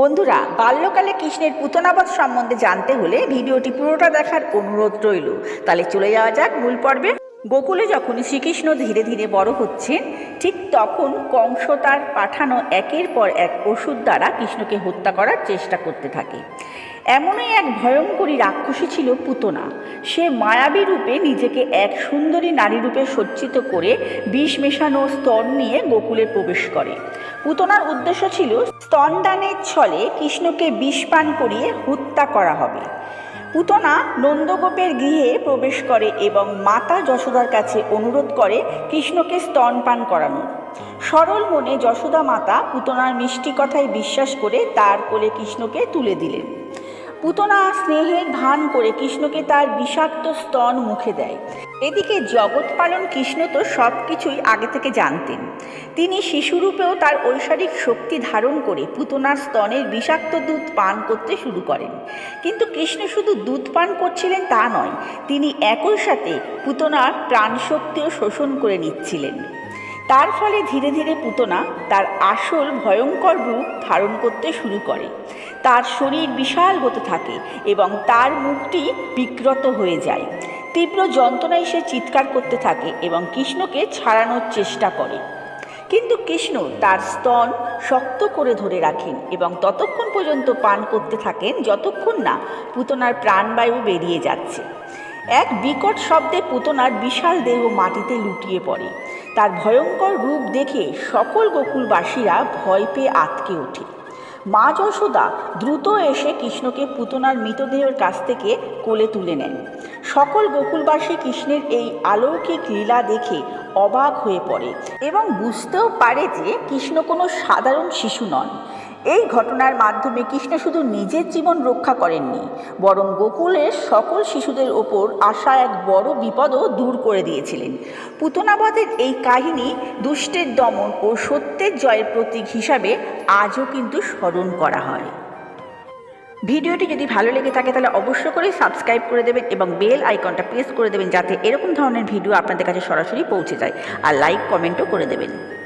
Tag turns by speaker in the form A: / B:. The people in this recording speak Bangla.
A: বন্ধুরা, বাল্যকালে কৃষ্ণের পুতনাবধ সম্বন্ধে জানতে হলে ভিডিওটি পুরোটা দেখার অনুরোধ রইল। তাহলে চলে যাওয়া যাক মূল পর্বে। গোকুলে যখন শ্রীকৃষ্ণ ধীরে ধীরে বড় হচ্ছেন, ঠিক তখন কংস তার পাঠানো একের পর এক ওষুধ দ্বারা কৃষ্ণকে হত্যা করার চেষ্টা করতে থাকে। এমনই এক ভয়ঙ্করী রাক্ষসী ছিল পুতনা। সে মায়াবী রূপে নিজেকে এক সুন্দরী নারী রূপে সজ্জিত করে বিষ মেশানো স্তন নিয়ে গোকুলে প্রবেশ করে। পুতনার উদ্দেশ্য ছিল স্তনদানের ছলে কৃষ্ণকে বিষ পান করিয়ে হত্যা করা হবে। পুতনা নন্দগোপের গৃহে প্রবেশ করে এবং মাতা যশোদার কাছে অনুরোধ করে কৃষ্ণকে স্তনপান করানোর সরল মনে যশোদা মাতা পুতনার মিষ্টি কথায় বিশ্বাস করে তার কোলে কৃষ্ণকে তুলে দিলেন। পুতনা স্নেহের ভান করে কৃষ্ণকে তার বিষাক্ত স্তন মুখে দেয়। এদিকে জগৎ পালন কৃষ্ণ তো সব কিছুই আগে থেকে জানতেন। তিনি শিশুরূপেও তার ঐশ্বরিক শক্তি ধারণ করে পুতনার স্তনের বিষাক্ত দুধ পান করতে শুরু করেন। কিন্তু কৃষ্ণ শুধু দুধ পান করছিলেন তা নয়, তিনি একই সাথে পুতনার প্রাণশক্তিও শোষণ করে নিচ্ছিলেন। তার ফলে ধীরে ধীরে পুতনা তার আসল ভয়ঙ্কর রূপ ধারণ করতে শুরু করে। তার শরীর বিশাল হতে থাকে এবং তার মুখটি বিকৃত হয়ে যায়। তীব্র যন্ত্রণায় সে চিৎকার করতে থাকে এবং কৃষ্ণকে ছাড়ানোর চেষ্টা করে। কিন্তু কৃষ্ণ তার স্তন শক্ত করে ধরে রাখেন এবং ততক্ষণ পর্যন্ত পান করতে থাকেন যতক্ষণ না পুতনার প্রাণবায়ু বেরিয়ে যাচ্ছে। এক বিকট শব্দে পুতনার বিশাল দেহ মাটিতে লুটিয়ে পড়ে। তার ভয়ঙ্কর রূপ দেখে সকল গোকুলবাসীরা ভয় পেয়ে আতকে ওঠে। মা যশোদা দ্রুত এসে কৃষ্ণকে পুতনার মৃতদেহের কাছ থেকে কোলে তুলে নেন। সকল গোকুলবাসী কৃষ্ণের এই অলৌকিক লীলা দেখে অবাক হয়ে পড়ে এবং বুঝতেও পারে যে কৃষ্ণ কোনো সাধারণ শিশু নন। এই ঘটনার মাধ্যমে কৃষ্ণ শুধু নিজের জীবন রক্ষা করেননি, বরং গোকুলের সকল শিশুদের ওপর আসা এক বড় বিপদও দূর করে দিয়েছিলেন। পুতনাবধের এই কাহিনী দুষ্টের দমন ও সত্যের জয়ের প্রতীক হিসাবে আজও কিন্তু স্মরণ করা হয়। ভিডিওটি যদি ভালো লেগে থাকে তাহলে অবশ্য করে সাবস্ক্রাইব করে দেবেন এবং বেল আইকনটা প্রেস করে দেবেন যাতে এরকম ধরনের ভিডিও আপনাদের কাছে সরাসরি পৌঁছে যায়। আর লাইক, কমেন্টও করে দেবেন।